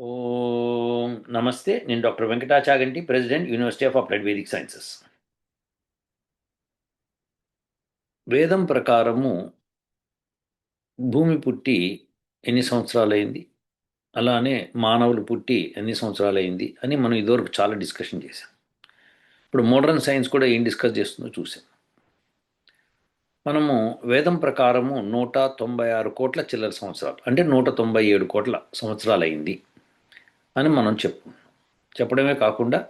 ఓం నమస్తే నేను doctor Venkatachaganti president university of applied Vedic sciences. వేదం ప్రకారము భూమి పుట్టి ఎన్ని సంవత్సరాలైంది? అలానే మానవులు పుట్టి ఎన్ని సంవత్సరాలైంది? అని మనం ఇదివరకు చాలా డిస్కషన్ చేశాం. ఇప్పుడు మోడర్న్ సైన్స్ కూడా ఏం డిస్కస్ చేస్తుందో చూసాం మనము వేదం ప్రకారము నూట తొంభై ఆరు కోట్ల చిల్లర సంవత్సరాలు అంటే నూట తొంభై ఏడు కోట్ల సంవత్సరాలైంది. అని మనం చెప్పు చెప్పడమే కాకుండా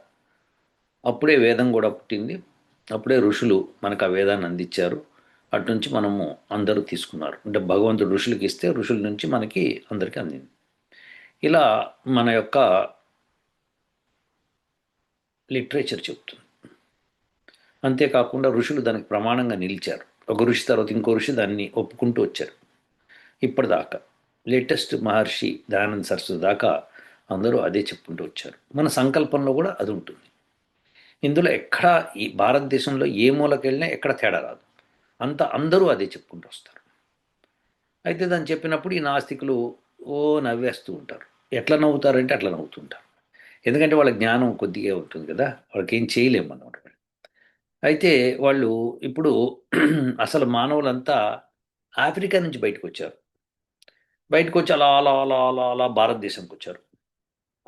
అప్పుడే వేదం కూడా పుట్టింది. అప్పుడే ఋషులు మనకు ఆ వేదాన్ని అందించారు. అటు నుంచి మనము అందరూ తీసుకున్నారు. అంటే భగవంతుడు ఋషులకి ఇస్తే ఋషుల నుంచి మనకి అందరికీ అందింది. ఇలా మన యొక్క లిటరేచర్ చెప్తుంది. అంతేకాకుండా ఋషులు దానికి ప్రమాణంగా నిలిచారు. ఒక ఋషి తర్వాత ఇంకో ఋషి దాన్ని ఒప్పుకుంటూ వచ్చారు. ఇప్పటిదాకా లేటెస్ట్ మహర్షి దయానంద సరస్వతి దాకా అందరూ అదే చెప్పుకుంటూ వచ్చారు. మన సంకల్పంలో కూడా అది ఉంటుంది. ఇందులో ఎక్కడ ఈ భారతదేశంలో ఏ మూలకి వెళ్ళినా ఎక్కడ తేడా రాదు. అంత అందరూ అదే చెప్పుకుంటూ వస్తారు. అయితే దాన్ని చెప్పినప్పుడు ఈ నాస్తికులు ఓ నవ్వేస్తూ ఉంటారు. ఎట్లా నవ్వుతారంటే అట్లా నవ్వుతుంటారు. ఎందుకంటే వాళ్ళ జ్ఞానం కొద్దిగా ఉంటుంది కదా. వాళ్ళకి ఏం చేయలేము అన్నమాట. అయితే వాళ్ళు ఇప్పుడు అసలు మానవులంతా ఆఫ్రికా నుంచి బయటకు వచ్చారు. బయటకు వచ్చి అలా అలా అలా అలా అలా భారతదేశంకి వచ్చారు.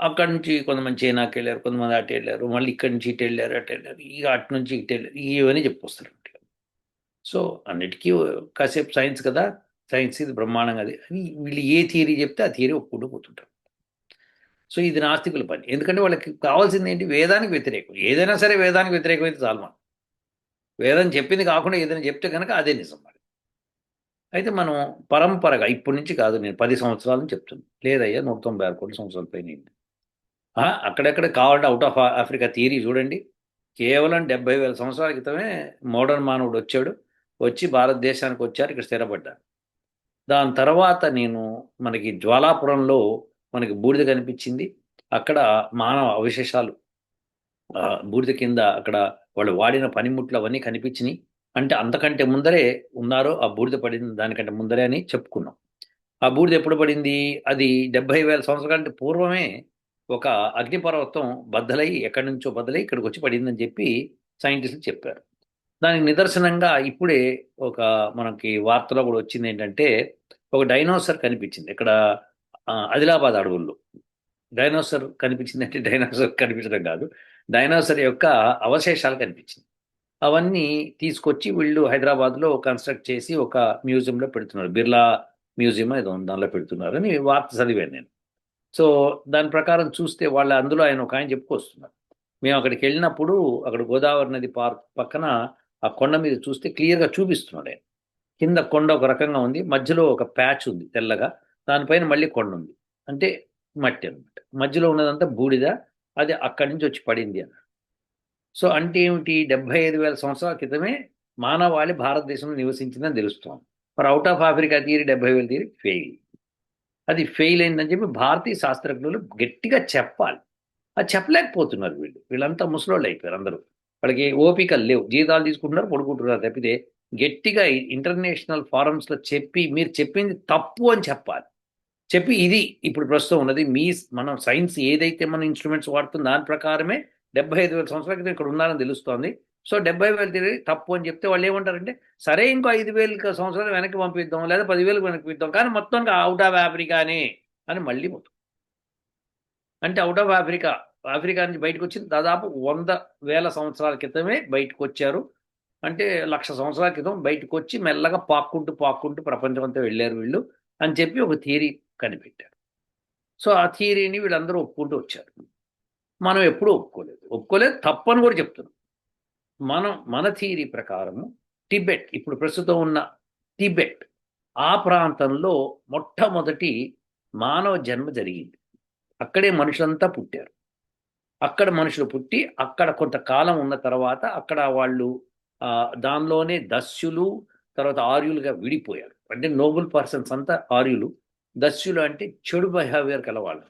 అక్కడి నుంచి కొంతమంది చైనాకి వెళ్ళారు కొంతమంది అటు వెళ్ళారు మళ్ళీ ఇక్కడి నుంచి ఇటు వెళ్ళారు అటు వెళ్ళారు ఇక అటు నుంచి ఇటు వెళ్ళారు ఇవన్నీ చెప్పొస్తారు సో అన్నిటికీ కాసేపు సైన్స్ కదా సైన్స్ ఇది బ్రహ్మాండంగా అది అని వీళ్ళు ఏ థియరీ చెప్తే ఆ థియరీ ఒప్పుకుంటూ పోతుంటారు. సో ఇది నాస్తికుల పని. ఎందుకంటే వాళ్ళకి కావాల్సింది ఏంటి? వేదానికి వ్యతిరేకం. ఏదైనా సరే వేదానికి వ్యతిరేకమైతే చాలు మనం వేదం చెప్పింది కాకుండా ఏదైనా చెప్తే కనుక అదే నిజం మరి. అయితే మనం పరంపరగా ఇప్పటి నుంచి కాదు నేను పది సంవత్సరాలు చెప్తున్నాను లేదయ్యా నూట తొంభై ఆరు కోట్ల సంవత్సరాల పైన అక్కడెక్కడ కావాలంటే అవుట్ ఆఫ్ ఆఫ్రికా థియరీ చూడండి. కేవలం డెబ్బై వేల సంవత్సరాల క్రితమే మోడర్న్ మానవుడు వచ్చాడు. వచ్చి భారతదేశానికి వచ్చారు ఇక్కడ స్థిరపడ్డారు. దాని తర్వాత నేను మనకి జ్వాలాపురంలో మనకి బూడిద కనిపించింది. అక్కడ మానవ అవశేషాలు బూడిద కింద అక్కడ వాళ్ళు వాడిన పనిముట్లు అవన్నీ కనిపించినాయి. అంటే అంతకంటే ముందరే ఉన్నారో ఆ బూడిద పడింది దానికంటే ముందరే అని చెప్పుకున్నాం. ఆ బూడిద ఎప్పుడు పడింది? అది డెబ్బై వేల సంవత్సరాల కంటే పూర్వమే ఒక అగ్నిపర్వతం బద్దలై ఎక్కడి నుంచో బద్దలై ఇక్కడికి వచ్చి పడిందని చెప్పి సైంటిస్టులు చెప్పారు. దానికి నిదర్శనంగా ఇప్పుడే ఒక మనకి వార్తలో కూడా వచ్చింది ఏంటంటే ఒక డైనోసర్ కనిపించింది. ఇక్కడ ఆదిలాబాద్ అడవుల్లో. డైనోసర్ కనిపించింది అంటే డైనోసర్ కనిపించడం కాదు. డైనోసర్ యొక్క అవశేషాలు కనిపించింది. అవన్నీ తీసుకొచ్చి వీళ్ళు హైదరాబాద్లో కన్స్ట్రక్ట్ చేసి ఒక మ్యూజియంలో పెడుతున్నారు. బిర్లా మ్యూజియం ఏదో దానిలో పెడుతున్నారు అని వార్త చదివాను నేను. సో దాని ప్రకారం చూస్తే వాళ్ళ అందులో ఆయన ఒక ఆయన చెప్పుకొస్తున్నారు. మేము అక్కడికి వెళ్ళినప్పుడు అక్కడ గోదావరి నది పార్క్ పక్కన ఆ కొండ మీద చూస్తే క్లియర్గా చూపిస్తున్నాడు ఆయన. కింద కొండ ఒక రకంగా ఉంది మధ్యలో ఒక ప్యాచ్ ఉంది తెల్లగా దానిపైన మళ్ళీ కొండ ఉంది. అంటే మట్టి అనమాట మధ్యలో ఉన్నదంతా బూడిద అది అక్కడి నుంచి వచ్చి పడింది అన్న సో అంటే ఏమిటి? డెబ్బై ఐదు వేల సంవత్సరాల క్రితమే మానవాళి భారతదేశంలో నివసించిందని తెలుస్తోంది. మరి అవుట్ ఆఫ్ ఆఫ్రికా తీరి డెబ్బై వేలు తీరి ఫెయిల్ అది ఫెయిల్ అయిందని చెప్పి భారతీయ శాస్త్రజ్ఞులు గట్టిగా చెప్పాలి. అది చెప్పలేకపోతున్నారు వీళ్ళు. వీళ్ళంతా ముసలోళ్ళు అయిపోయారు అందరూ. వాళ్ళకి ఓపిక లేవు. జీతాలు తీసుకుంటున్నారు పడుకుంటున్నారు తప్పితే గట్టిగా ఇంటర్నేషనల్ ఫారమ్స్లో చెప్పి మీరు చెప్పింది తప్పు అని చెప్పాలి. చెప్పి ఇది ఇప్పుడు ప్రస్తుతం ఉన్నది. మీ మనం సైన్స్ ఏదైతే మనం ఇన్స్ట్రుమెంట్స్ వాడుతుందో దాని ప్రకారమే డెబ్బై ఐదు వేల సంవత్సరాల క్రితం ఇక్కడ ఉన్నారని తెలుస్తోంది. సో డెబ్బై వేలు తిరిగి తప్పు అని చెప్తే వాళ్ళు ఏమంటారంటే సరే ఇంకో ఐదు వేలు సంవత్సరాలు వెనక్కి పంపిద్దాం లేదా పదివేలకు వెనక్కి పంపిద్దాం కానీ మొత్తం అవుట్ ఆఫ్ ఆఫ్రికానే అని మళ్ళీ మొత్తం. అంటే అవుట్ ఆఫ్ ఆఫ్రికా ఆఫ్రికా నుంచి బయటకు వచ్చింది దాదాపు వంద వేల సంవత్సరాల క్రితమే బయటకు వచ్చారు. అంటే లక్ష సంవత్సరాల క్రితం బయటకు వచ్చి మెల్లగా పాక్కుంటూ పాక్కుంటూ ప్రపంచం అంతా వెళ్ళారు వీళ్ళు అని చెప్పి ఒక థియరీ కనిపెట్టారు. సో ఆ థియరీని వీళ్ళందరూ ఒప్పుకుంటూ వచ్చారు. మనం ఎప్పుడూ ఒప్పుకోలేదు. ఒప్పుకోలేదు తప్పని కూడా చెప్తున్నాం. మనం మన థీరీ ప్రకారము టిబెట్ ఇప్పుడు ప్రస్తుతం ఉన్న టిబెట్ ఆ ప్రాంతంలో మొట్టమొదటి మానవ జన్మ జరిగింది. అక్కడే మనుషులంతా పుట్టారు. అక్కడ మనుషులు పుట్టి అక్కడ కొంతకాలం ఉన్న తర్వాత అక్కడ వాళ్ళు దానిలోనే దస్యులు తర్వాత ఆర్యులుగా విడిపోయారు. అంటే నోబుల్ పర్సన్స్ అంతా ఆర్యులు. దస్యులు అంటే చెడు బిహేవియర్ కలవాళ్ళు.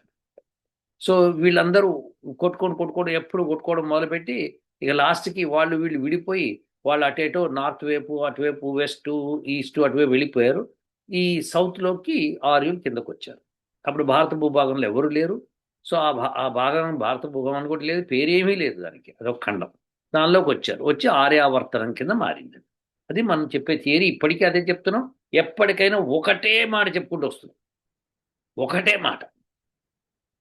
సో వీళ్ళందరూ కొట్టుకొని కొట్టుకోవడం ఎప్పుడు కొట్టుకోవడం మొదలుపెట్టి ఇక లాస్ట్కి వాళ్ళు వీళ్ళు విడిపోయి వాళ్ళు అటేటో నార్త్ వైపు అటువైపు వెస్ట్ ఈస్ట్ అటువైపు వెళ్ళిపోయారు. ఈ సౌత్లోకి ఆర్యులు కిందకు వచ్చారు అప్పుడు భారత భూభాగంలో ఎవరు లేరు. సో ఆ భా ఆ భాగం భారత భూగోళం కూడా లేదు పేరేమీ లేదు దానికి. అదొక ఖండం. దానిలోకి వచ్చారు వచ్చి ఆర్యావర్తనం కింద మారింది. అది మనం చెప్పే థియరీ. ఇప్పటికీ అదే చెప్తున్నాం. ఎప్పటికైనా ఒకటే మాట చెప్పుకుంటూ వస్తుంది ఒకటే మాట.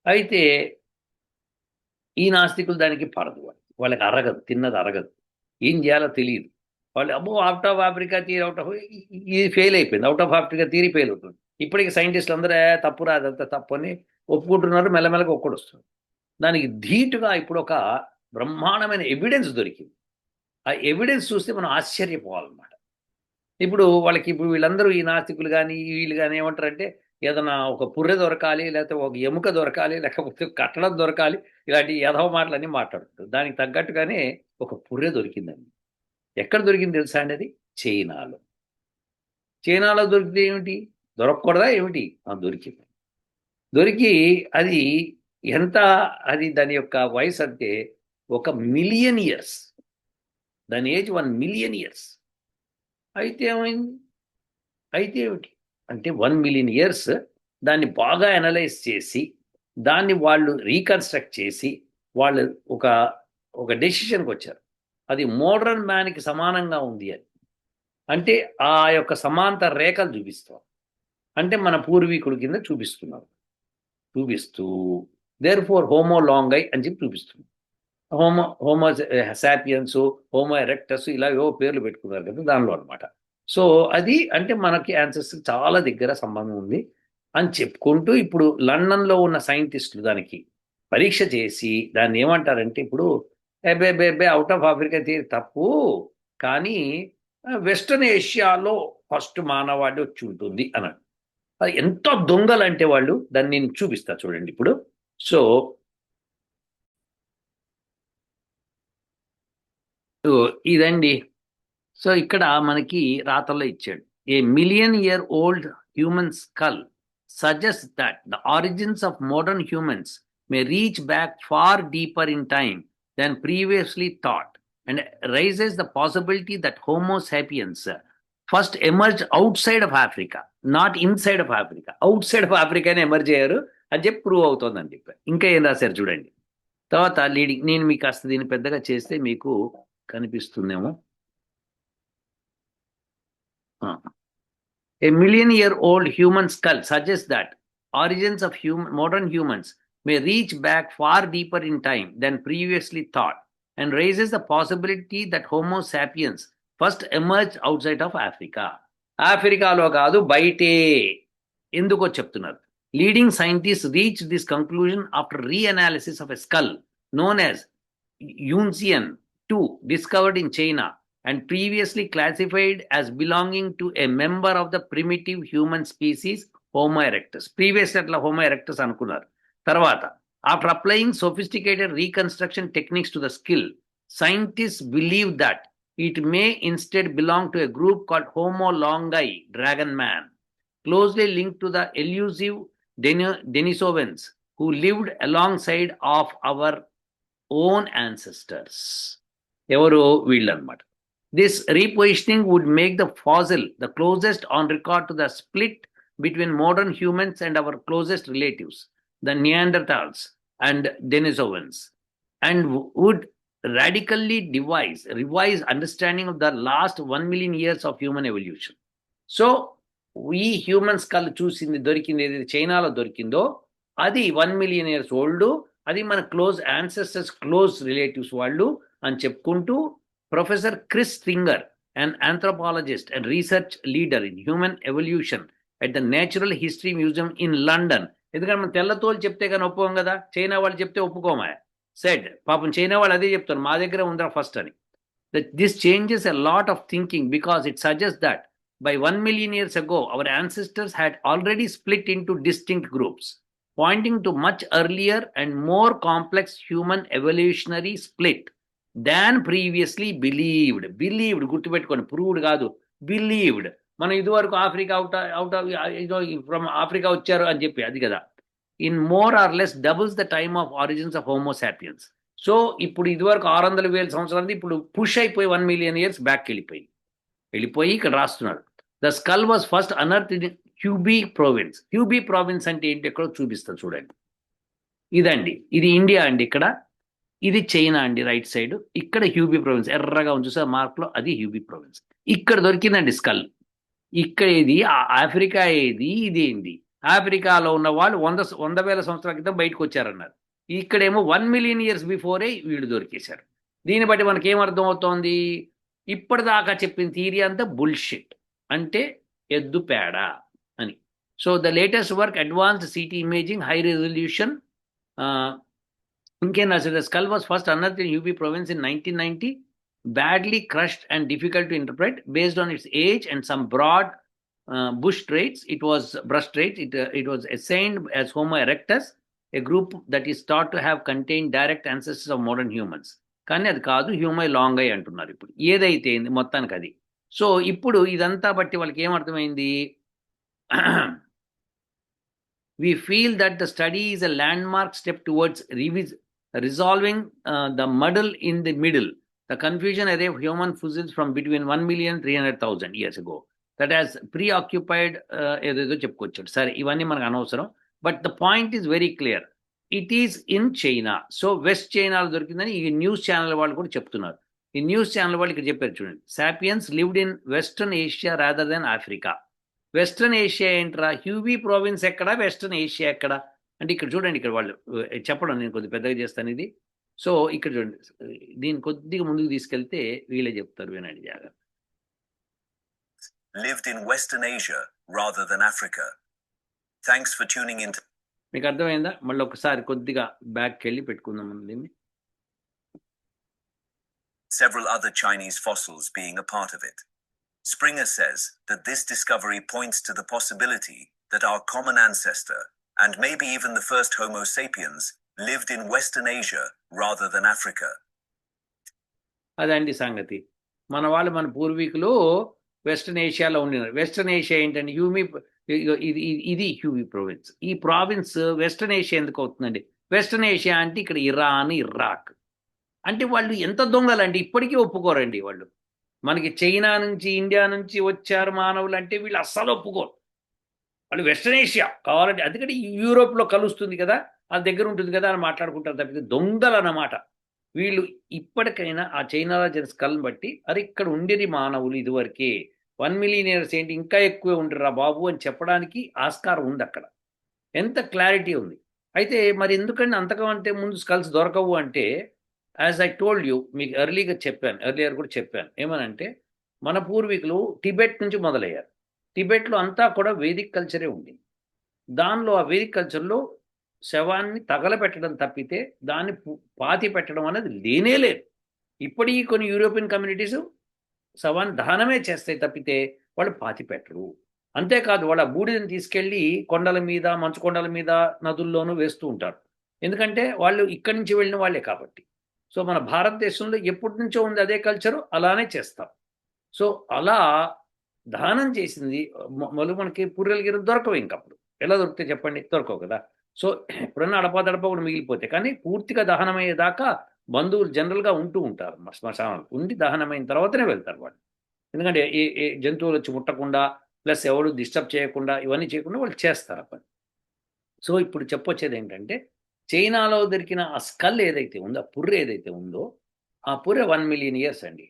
అయితే ఈ నాస్తికులు దానికి పడదు వాళ్ళు వాళ్ళకి అరగదు తిన్నది అరగదు. ఏం చేయాలో తెలియదు వాళ్ళు అబ్బో out of Africa theory out of ఇది ఫెయిల్ అయిపోయింది. Out of Africa theory fail అవుతుంది. ఇప్పటికి సైంటిస్టులు అందరూ తప్పు తప్పురా అదంతా తప్పు అని ఒప్పుకుంటున్నారు. మెల్లమెల్లగా ఒక్కడు వస్తుంది దానికి ధీటుగా ఇప్పుడు ఒక బ్రహ్మాండమైన ఎవిడెన్స్ దొరికింది. ఆ ఎవిడెన్స్ చూస్తే మనం ఆశ్చర్యపోవాలన్నమాట. ఇప్పుడు వాళ్ళకి ఇప్పుడు వీళ్ళందరూ ఈ నాస్తికులు కానీ వీళ్ళు కానీ ఏమంటారంటే ఏదైనా ఒక పుర్రె దొరకాలి లేకపోతే ఒక ఎముక దొరకాలి లేకపోతే కట్టడం దొరకాలి ఇలాంటి యథవ మాటలన్నీ మాట్లాడుతారు దానికి తగ్గట్టుగానే ఒక పుర్రె దొరికిందండి. ఎక్కడ దొరికింది తెలుసా అండి అది? చైనాలో. చైనాలో దొరికితే ఏమిటి? దొరకకూడదా ఏమిటి? దొరికింది. దొరికి అది ఎంత అది దాని యొక్క వయసు అంటే ఒక మిలియన్ ఇయర్స్. దాని ఏజ్ వన్ మిలియన్ ఇయర్స్. అయితే ఏమైంది? అయితే ఏమిటి? అంటే వన్ మిలియన్ ఇయర్స్ దాన్ని బాగా అనలైజ్ చేసి దాన్ని వాళ్ళు రీకన్స్ట్రక్ట్ చేసి వాళ్ళు ఒక ఒక డెసిషన్కి వచ్చారు. అది మోడర్న్ మ్యాన్కి సమానంగా ఉంది అని. అంటే ఆ యొక్క సమాంతర రేఖలు చూపిస్తాం అంటే మన పూర్వీకుడి కింద చూపిస్తున్నారు. చూపిస్తూ therefore Homo longi అని చెప్పి చూపిస్తుంది Homo Homo sapiens Homo erectus ఇలా ఏవో పేర్లు పెట్టుకున్నారు కదా దానిలో అనమాట సో అది అంటే మనకి ఆన్సర్స్ చాలా దగ్గర సంబంధం ఉంది అని చెప్పుకుంటూ ఇప్పుడు లండన్లో ఉన్న సైంటిస్టులు దానికి పరీక్ష చేసి దాన్ని ఏమంటారంటే ఇప్పుడు ఎబే బేబే అవుట్ ఆఫ్ ఆఫ్రికా తీరి తప్పు. కానీ వెస్ట్రన్ ఏషియాలో ఫస్ట్ మానవాడి వచ్చి ఉంటుంది అన్నాడు. అది ఎంత దొంగలు అంటే వాళ్ళు దాన్ని నేను చూపిస్తా చూడండి ఇప్పుడు. సో ఇదండి. సో ఇక్కడ మనకి రాతల్లో ఇచ్చాడు. A million year old human skull suggest that the origins of modern humans may reach back far deeper in time than previously thought and raises the possibility that Homo sapiens first emerge outside of Africa not inside of Africa outside of ఆఫ్రికానే emerge అయ్యారు అని చెప్పి prove అవుతుందని చెప్పి ఇంకా ఏం రాశారు చూడండి. తర్వాత లీడింగ్ నేను మీకు కాస్త దీన్ని పెద్దగా చేస్తే మీకు కనిపిస్తుందేమో. A million year old human skull suggests that origins of human, modern humans may reach back far deeper in time than previously thought and raises the possibility that Homo sapiens first emerge outside of Africa ఆఫ్రికాలో కాదు బయటే. ఎందుకో చెప్తున్నారు. Leading scientist reach this conclusion after reanalysis of a skull known as Yunxian two discovered in China and previously classified as belonging to a member of the primitive human species Homo erectus. Previous అట్లా Homo erectus అనుకున్నారు. తర్వాత after applying sophisticated reconstruction techniques to the skull scientist believe that it may instead belong to a group called Homo longi dragon man closely link to the elusive Denisovans who lived alongside of our own ancestors ఎవరు వీళ్ళు అనమాట This repositioning would make the fossil the closest on record to the split between modern humans and our closest relatives, the Neanderthals and Denisovans, and would radically devise, revise understanding of the last one million years of human evolution. So, ఈ human skull చూసింది దొరికింది ఏదైతే చైనాలో దొరికిందో అది one million years old అది మన close ancestors close relatives వాళ్ళు అని చెప్పుకుంటూ Professor Chris Stringer, an anthropologist and research leader in human evolution at the Natural History Museum in London. ఎందుకంటే మనం తెల్లతోలు చెప్తే కానీ ఒప్పుకోం కదా? చైనా వాళ్ళు చెప్తే ఒప్పుకోమా? సెడ్ పాపం చైనా వాళ్ళు అదే చెప్తారు మా దగ్గర ఉందా ఫస్ట్ అని. This changes a lot of thinking because it suggest that by one million years ago our ancestors had already split into distinct groups pointing to much earlier and more complex human evolutionary split than previously believed believed గుర్తుపెట్టుకోండి. Proved కాదు. Believed మనం ఇదివరకు Africa out out from Africa వచ్చారు అని చెప్పి అది కదా. In more or less doubles the time of origins of Homo sapiens so ఇప్పుడు ఇదివరకు ఆరు వందల వేల సంవత్సరాలు ఇప్పుడు పుష్ అయిపోయి వన్ మిలియన్ ఇయర్స్ బ్యాక్ వెళ్ళిపోయి వెళ్ళిపోయి ఇక్కడ రాస్తున్నారు. The skull was first unearthed in Hubei province Hubei province అంటే ఏంటి? ఎక్కడో చూపిస్తాను చూడండి. ఇదండి. ఇది ఇండియా అండి ఇక్కడ. ఇది చైనా అండి రైట్ సైడ్. ఇక్కడ హ్యూబీ ప్రొవిన్స్ ఎర్రగా ఉంది చూసారు మార్క్లో అది హ్యూబీ ప్రొవిన్స్. ఇక్కడ దొరికిందండి స్కల్. ఇక్కడ ఏది ఆఫ్రికా ఏది ఇది ఏంది? ఆఫ్రికాలో ఉన్న వాళ్ళు వంద వంద వేల సంవత్సరాల క్రితం బయటకు వచ్చారన్నారు. ఇక్కడేమో వన్ మిలియన్ ఇయర్స్ బిఫోరే వీళ్ళు దొరికేశారు. దీన్ని బట్టి మనకి ఏం అవుతోంది ఇప్పటిదాకా చెప్పిన థీరీ అంతా బుల్షిట్. అంటే ఎద్దు పేడ అని. So the latest work advanced CT imaging high resolution ఇంకేం రాశారు skull was first unearthed in Hubei province in nineteen ninety badly crushed and difficult to interpret based on its age and some broad uh, bush traits. It was brush traits. It, uh, it was assigned as Homo erectus, a group that is thought to have contained direct ancestors of modern humans. కానీ అది కాదు హ్యూమై long I అంటున్నారు ఇప్పుడు ఏదైతే ఏంది మొత్తానికి అది so ఇప్పుడు ఇదంతా బట్టి వాళ్ళకి ఏమర్థమైంది we feel that the study is a landmark step towards revis- resolving uh, the muddle in the middle, the confusion array of human fossils from between 1 million 300,000 years ago. That has preoccupied uh, ఏదేదో చెప్పుకొచ్చాడు. సరే ఇవన్నీ మనకు అనవసరం. But the point is very clear it is in China so west చైనాలో దొరికిందని ఈ news channel వాళ్ళు కూడా చెప్తున్నారు. ఈ న్యూస్ ఛానల్ వాళ్ళు ఇక్కడ చెప్పారు చూడండి. Sapiens lived in western Asia rather than Africa western Asia ఏంట్రా? హ్యూబీ ప్రావిన్స్ ఎక్కడ? వెస్ట్రన్ ఏషియా ఎక్కడ? అంటే ఇక్కడ చూడండి ఇక్కడ వాళ్ళు uh, చెప్పడం నేను కొద్దిగా పెద్దగా చేస్తాను ఇది సో ఇక్కడ చూడండి దీన్ని కొద్దిగా ముందుకు తీసుకెళ్తే వీళ్ళే చెప్తారు వినండి జాగ్రత్త lived in Western Asia rather than Africa. Thanks for tuning in. మీకు అర్థమైందా మళ్ళీ ఒకసారి కొద్దిగా బ్యాక్కి వెళ్ళి పెట్టుకుందాం దీన్ని several other Chinese fossils being a part of it. Springer says that this discovery points to the possibility that our common ancestor, and maybe even the first Homo sapiens, lived in Western Asia rather than Africa. అదండి సంగతి. మన వాళ్ళు మన పూర్వీకులు western ఏషియాలో ఉండినారు western Asia ఏంటంటే హ్యూమీ ఇది ఇది- హ్యూమీ ప్రావిన్స్ ఈ ప్రావిన్స్ వెస్ట్రన్ ఏషియా ఎందుకు అవుతుందండి? వెస్ట్రన్ ఏషియా అంటే ఇక్కడ ఇరాన్ ఇరాక్ అంటే వాళ్ళు ఎంత దొంగలండి? ఇప్పటికీ ఒప్పుకోరండి వాళ్ళు. మనకి చైనా నుంచి ఇండియా నుంచి వచ్చారు మానవులు అంటే వీళ్ళు అస్సలు ఒప్పుకోరు. వాళ్ళు వెస్ట్రన్ ఏషియా కావాలంటే అందుకని యూరోప్లో కలుస్తుంది కదా అది దగ్గర ఉంటుంది కదా అని మాట్లాడుకుంటారు తప్పితే దొంగలు అన్నమాట. వీళ్ళు ఇప్పటికైనా ఆ చైనాలో జరిగిన స్కల్ని బట్టి అరే ఇక్కడ ఉండేది మానవులు ఇదివరకే వన్ మిలియన్ ఇయర్స్ ఏంటి ఇంకా ఎక్కువే ఉండరా బాబు అని చెప్పడానికి ఆస్కారం ఉంది అక్కడ. ఎంత క్లారిటీ ఉంది. అయితే మరి ఎందుకంటే అంతకంటే అంటే ముందు స్కల్స్ దొరకవు అంటే యాజ్ ఐ టోల్డ్ యూ మీకు ఎర్లీగా చెప్పాను ఎర్లియర్ కూడా చెప్పాను. ఏమనంటే మన పూర్వీకులు టిబెట్ నుంచి మొదలయ్యారు. టిబెట్లో అంతా కూడా వేదిక్ కల్చరే ఉంది. దానిలో ఆ వేదిక్ కల్చర్లో శవాన్ని తగలపెట్టడం తప్పితే దాన్ని పాతి పెట్టడం అనేది లేనే లేదు. ఇప్పటికీ కొన్ని యూరోపియన్ కమ్యూనిటీస్ శవాన్ని దహనమే చేస్తాయి తప్పితే వాళ్ళు పాతి పెట్టరు. అంతేకాదు వాళ్ళ బూడిదని తీసుకెళ్ళి కొండల మీద మంచు కొండల మీద నదుల్లోనూ వేస్తూ ఉంటారు. ఎందుకంటే వాళ్ళు ఇక్కడి నుంచి వెళ్ళిన వాళ్ళే కాబట్టి. సో మన భారతదేశంలో ఎప్పటి నుంచో ఉంది అదే కల్చరు అలానే చేస్తాం. సో అలా దహనం చేసింది మొ- మొదలు మనకి పూర్వీల గిరి దొరకవు ఇంకప్పుడు. ఎలా దొరికితే చెప్పండి? దొరకవు కదా. సో ఎప్పుడన్నా అడపాదడప కూడా మిగిలిపోతాయి కానీ పూర్తిగా దహనమయ్యేదాకా బంధువులు జనరల్గా ఉంటూ ఉంటారు శ్మశానాలు. ఉండి దహనమైన తర్వాతనే వెళ్తారు వాళ్ళు. ఎందుకంటే ఏ ఏ జంతువులు వచ్చి ముట్టకుండా ప్లస్ ఎవరు డిస్టర్బ్ చేయకుండా ఇవన్నీ చేయకుండా వాళ్ళు చేస్తారు ఆ పని. సో ఇప్పుడు చెప్పొచ్చేది ఏంటంటే చైనాలో దొరికిన ఆ స్కల్ ఏదైతే ఉందో ఆ పుర్రె ఏదైతే ఉందో ఆ పుర్రె వన్ మిలియన్ ఇయర్స్ అండి.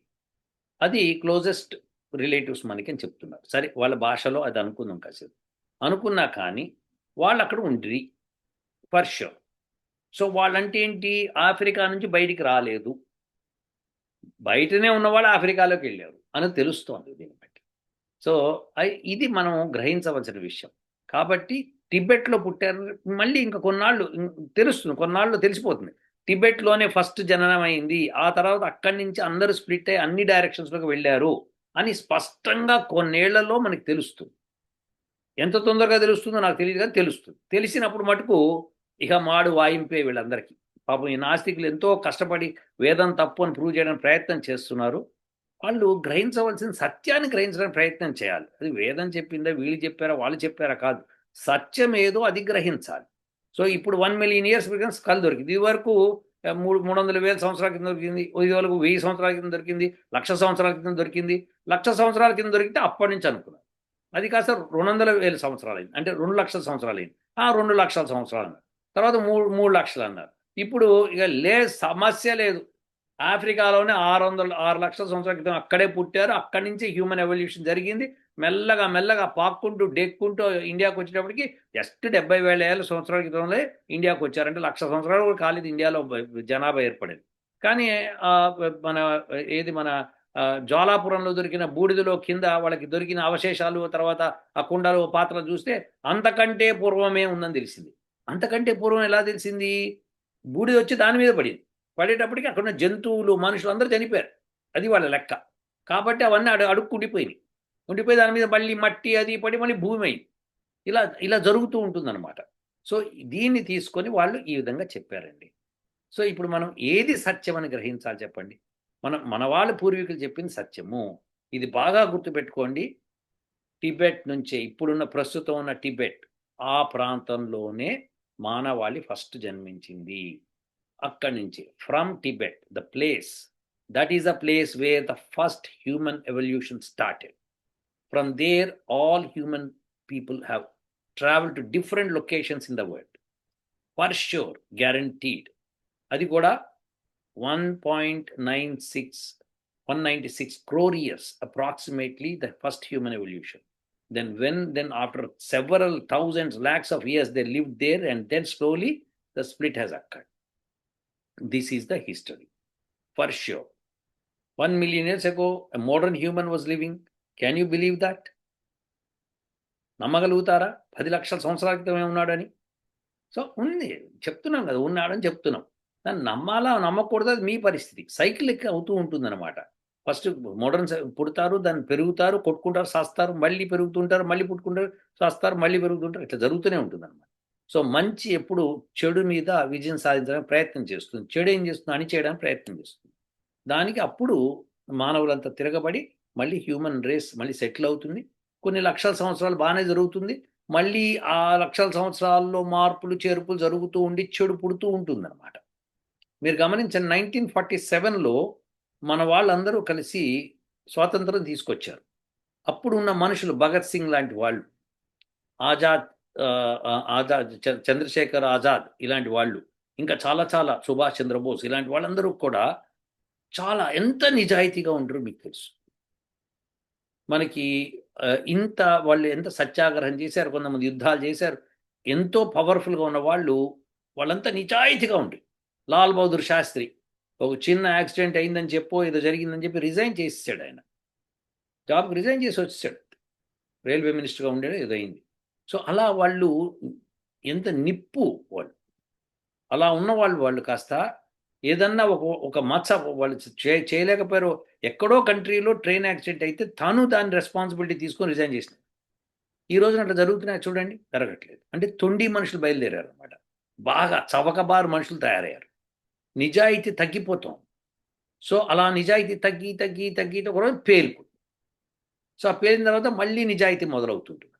అది క్లోజెస్ట్ రిలేటివ్స్ మనకి అని చెప్తున్నారు. సరే వాళ్ళ భాషలో అది అనుకుందాం కాసేపు. అనుకున్నా కానీ వాళ్ళు అక్కడ ఉండ్రి. ఫర్ షూర్ సో వాళ్ళంటే ఏంటి? ఆఫ్రికా నుంచి బయటికి రాలేదు. బయటనే ఉన్నవాళ్ళు ఆఫ్రికాలోకి వెళ్ళారు అని తెలుస్తోంది దీన్ని బట్టి. సో ఇది మనం గ్రహించవలసిన విషయం. కాబట్టి టిబెట్లో పుట్టారు. మళ్ళీ ఇంకా కొన్నాళ్ళు ఇం- తెలుస్తుంది. కొన్నాళ్ళు తెలిసిపోతుంది. టిబెట్లోనే ఫస్ట్ జననం అయింది. ఆ తర్వాత అక్కడి నుంచి అందరూ స్ప్లిట్ అయ్యి అన్ని డైరెక్షన్స్లోకి వెళ్ళారు. అని స్పష్టంగా కొన్నేళ్ళలో మనకి తెలుస్తుంది. ఎంత తొందరగా తెలుస్తుందో నాకు తెలియదు కానీ తెలుస్తుంది. తెలిసినప్పుడు మటుకు ఇక మాడు వాయింపే వీళ్ళందరికీ. పాపం ఈ నాస్తికులు ఎంతో కష్టపడి వేదం తప్పు అని ప్రూవ్ చేయడానికి ప్రయత్నం చేస్తున్నారు. వాళ్ళు గ్రహించవలసిన సత్యాన్ని గ్రహించడానికి ప్రయత్నం చేయాలి. అది వేదం చెప్పిందా వీళ్ళు చెప్పారా వాళ్ళు చెప్పారా కాదు. సత్యం ఏదో అది గ్రహించాలి. సో ఇప్పుడు వన్ మిలియన్ ఇయర్స్ క్రితం స్కల్ దొరికింది. ఇది వరకు మూడు మూడు వందల వేల సంవత్సరాల కింద దొరికింది. ఇది వరకు వెయ్యి సంవత్సరాల కింద దొరికింది. లక్ష సంవత్సరాల కింద దొరికింది. లక్ష సంవత్సరాల కింద దొరికితే అప్పటి నుంచి అనుకున్నాను. అది కాస్త రెండు వందల వేల సంవత్సరాలు అయింది అంటే రెండు లక్షల సంవత్సరాలు అయింది ఆ రెండు లక్షల సంవత్సరాలు అన్నారు. తర్వాత మూడు మూడు లక్షలు అన్నారు. ఇప్పుడు ఇక లే సమస్య లేదు. ఆఫ్రికాలోనే ఆరు వందల ఆరు లక్షల సంవత్సరాల క్రితం అక్కడే పుట్టారు. అక్కడి నుంచి హ్యూమన్ ఎవల్యూషన్ జరిగింది. మెల్లగా మెల్లగా పాక్కుంటూ డెక్కుంటూ ఇండియాకు వచ్చేటప్పటికి జస్ట్ డెబ్బై వేల ఏళ్ళ సంవత్సరాల క్రితంలో ఇండియాకి వచ్చారంటే లక్ష సంవత్సరాలు కూడా కాలేదు ఇండియాలో జనాభా ఏర్పడింది. కానీ ఆ, మన ఏది మన జ్వాలాపురంలో దొరికిన బూడిదలో కింద వాళ్ళకి దొరికిన అవశేషాలు తర్వాత ఆ కుండలు పాత్రలు చూస్తే అంతకంటే పూర్వమే ఉందని తెలిసింది. అంతకంటే పూర్వం ఎలా తెలిసింది? బూడిద వచ్చి దాని మీద పడింది. పడేటప్పటికి అక్కడ ఉన్న జంతువులు మనుషులు అందరూ చనిపోయారు. అది వాళ్ళ లెక్క. కాబట్టి అవన్నీ అడు అడుక్కుండిపోయినాయి. ఉండిపోయి దాని మీద మళ్ళీ మట్టి అది పడి మళ్ళీ భూమి అయింది. ఇలా ఇలా జరుగుతూ ఉంటుందన్నమాట. సో దీన్ని తీసుకొని వాళ్ళు ఈ విధంగా చెప్పారండి. సో ఇప్పుడు మనం ఏది సత్యం అని గ్రహించాలి చెప్పండి? మనం మన వాళ్ళ పూర్వీకులు చెప్పింది సత్యము. ఇది బాగా గుర్తుపెట్టుకోండి. టిబెట్ నుంచే ఇప్పుడున్న ప్రస్తుతం ఉన్న టిబెట్ ఆ ప్రాంతంలోనే మానవాళి ఫస్ట్ జన్మించింది. అక్కడి నుంచి from Tibet the place. That is the place where the first human evolution started. from there all human people have travel to different locations in the world for sure guaranteed అది కూడా one point nine six one ninety six crore years approximately the first human evolution then when then after several thousands lakhs of years they lived there and then slowly the split has occurred this is the history for sure one million years ago a modern human was living can you believe that నమ్మగలుగుతారా? పది లక్షల సంవత్సరాల క్రితమే ఉన్నాడని? So ఉంది. చెప్తున్నాం కదా ఉన్నాడని చెప్తున్నాం. దాన్ని నమ్మాలా నమ్మకూడదు అది మీ పరిస్థితి. సైకిల్ ఎక్కి అవుతూ ఉంటుందన్నమాట. ఫస్ట్ మోడర్న్ పుడతారు దాన్ని పెరుగుతారు కొట్టుకుంటారు సాస్తారు మళ్ళీ పెరుగుతుంటారు మళ్ళీ పుట్టుకుంటారు సాస్తారు మళ్ళీ పెరుగుతుంటారు ఇట్లా జరుగుతూనే ఉంటుంది అనమాట సో మంచి ఎప్పుడు చెడు మీద విజయం సాధించడానికి ప్రయత్నం చేస్తుంది. చెడు ఏం చేస్తుంది? అని చేయడానికి ప్రయత్నం చేస్తుంది. దానికి అప్పుడు మానవులంతా తిరగబడి మళ్ళీ హ్యూమన్ రేస్ మళ్ళీ సెటిల్ అవుతుంది. కొన్ని లక్షల సంవత్సరాలు బాగానే జరుగుతుంది. మళ్ళీ ఆ లక్షల సంవత్సరాల్లో మార్పులు చేర్పులు జరుగుతూ ఉండి చెడు పుడుతూ ఉంటుందన్నమాట. మీరు గమనించండి నైన్టీన్ ఫార్టీ సెవెన్లో మన వాళ్ళందరూ కలిసి స్వాతంత్రం తీసుకొచ్చారు. అప్పుడు ఉన్న మనుషులు భగత్ సింగ్ లాంటి వాళ్ళు ఆజాద్ ఆజాద్ చంద్రశేఖర్ ఆజాద్ ఇలాంటి వాళ్ళు ఇంకా చాలా చాలా సుభాష్ చంద్రబోస్ ఇలాంటి వాళ్ళందరూ కూడా చాలా ఎంత నిజాయితీగా ఉంటారో మీకు తెలుసు. మనకి ఇంత వాళ్ళు ఎంత సత్యాగ్రహం చేశారు కొంతమంది యుద్ధాలు చేశారు ఎంతో పవర్ఫుల్గా ఉన్న వాళ్ళు వాళ్ళంతా నిజాయితీగా ఉండి లాల్ బహదూర్ శాస్త్రి ఒక చిన్న యాక్సిడెంట్ అయిందని చెప్పో ఏదో జరిగిందని చెప్పి రిజైన్ చేసేసాడు ఆయన. జాబ్కి రిజైన్ చేసి వచ్చేసాడు. రైల్వే మినిస్టర్గా ఉండేది ఏదో అయింది సో అలా వాళ్ళు ఎంత నిప్పు వాళ్ళు. అలా ఉన్న వాళ్ళు వాళ్ళు కాస్త ఏదన్నా ఒక ఒక మచ్చ వాళ్ళు చే చేయలేకపోయారు ఎక్కడో కంట్రీలో ట్రైన్ యాక్సిడెంట్ అయితే తను దాని రెస్పాన్సిబిలిటీ తీసుకొని రిజైన్ చేసిన ఈ రోజున అట్లా జరుగుతున్నాయి చూడండి జరగట్లేదు. అంటే తొండి మనుషులు బయలుదేరారు అనమాట బాగా చవకబారు మనుషులు తయారయ్యారు. నిజాయితీ తగ్గిపోతాం. సో అలా నిజాయితీ తగ్గి తగ్గి తగ్గి ఒకరోజు పేరుకు సో ఆ పేరిన తర్వాత మళ్ళీ నిజాయితీ మొదలవుతుంటుంది.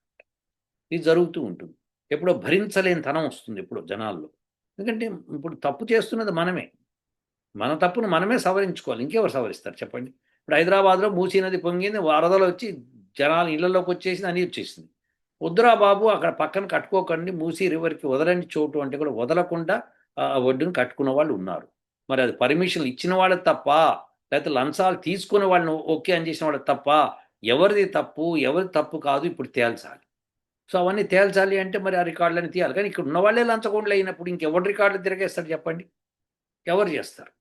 ఇది జరుగుతూ ఉంటుంది. ఎప్పుడో భరించలేని తనం వస్తుంది ఎప్పుడో జనాల్లో. ఎందుకంటే ఇప్పుడు తప్పు చేస్తున్నది మనమే. మన తప్పును మనమే సవరించుకోవాలి. ఇంకెవరు సవరిస్తారు చెప్పండి? ఇప్పుడు హైదరాబాద్లో మూసీ నది పొంగింది వరదలు వచ్చి జనాలు ఇళ్ళలోకి వచ్చేసింది అని వచ్చేసింది. వద్దురా బాబు అక్కడ పక్కన కట్టుకోకండి మూసీ రివర్కి వదలండి చోటు అంటే కూడా వదలకుండా ఆ ఒడ్డును కట్టుకున్న వాళ్ళు ఉన్నారు. మరి అది పర్మిషన్ ఇచ్చిన వాళ్ళు తప్ప? లేకపోతే లంచాలు తీసుకునే వాళ్ళని ఓకే అని చేసిన వాళ్ళు తప్ప? ఎవరిది తప్పు ఎవరిది తప్పు కాదు ఇప్పుడు తేల్చాలి. సో అవన్నీ తేల్చాలి అంటే మరి ఆ రికార్డులని తీయాలి. కానీ ఇక్కడ ఉన్న వాళ్ళే లంచగొండలు అయినప్పుడు ఇంకెవరి రికార్డులు తిరగేస్తారు చెప్పండి? ఎవరు చేస్తారు?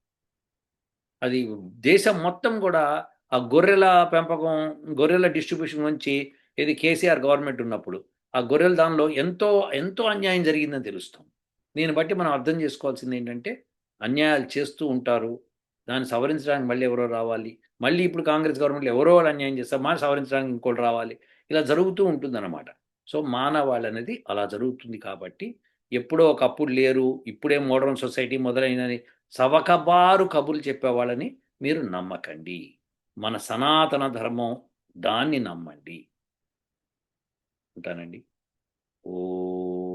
అది దేశం మొత్తం కూడా ఆ గొర్రెల పెంపకం గొర్రెల డిస్ట్రిబ్యూషన్ నుంచి ఇది కేసీఆర్ గవర్నమెంట్ ఉన్నప్పుడు ఆ గొర్రెల దానిలో ఎంతో ఎంతో అన్యాయం జరిగిందని తెలుస్తాం. దీన్ని బట్టి మనం అర్థం చేసుకోవాల్సింది ఏంటంటే అన్యాయాలు చేస్తూ ఉంటారు. దాన్ని సవరించడానికి మళ్ళీ ఎవరో రావాలి. మళ్ళీ ఇప్పుడు కాంగ్రెస్ గవర్నమెంట్లో ఎవరో వాళ్ళు అన్యాయం చేస్తారు. మన సవరించడానికి ఇంకోటి రావాలి. ఇలా జరుగుతూ ఉంటుందన్నమాట. సో మానవాళి అనేది అలా జరుగుతుంది కాబట్టి ఎప్పుడో ఒకప్పుడు లేరు ఇప్పుడే మోడర్న్ సొసైటీ మొదలైనది సవకబారు కబుర్లు చెప్పేవాళ్ళని మీరు నమ్మకండి. మన సనాతన ధర్మం దాన్ని నమ్మండి. ఉంటానండి. ఓ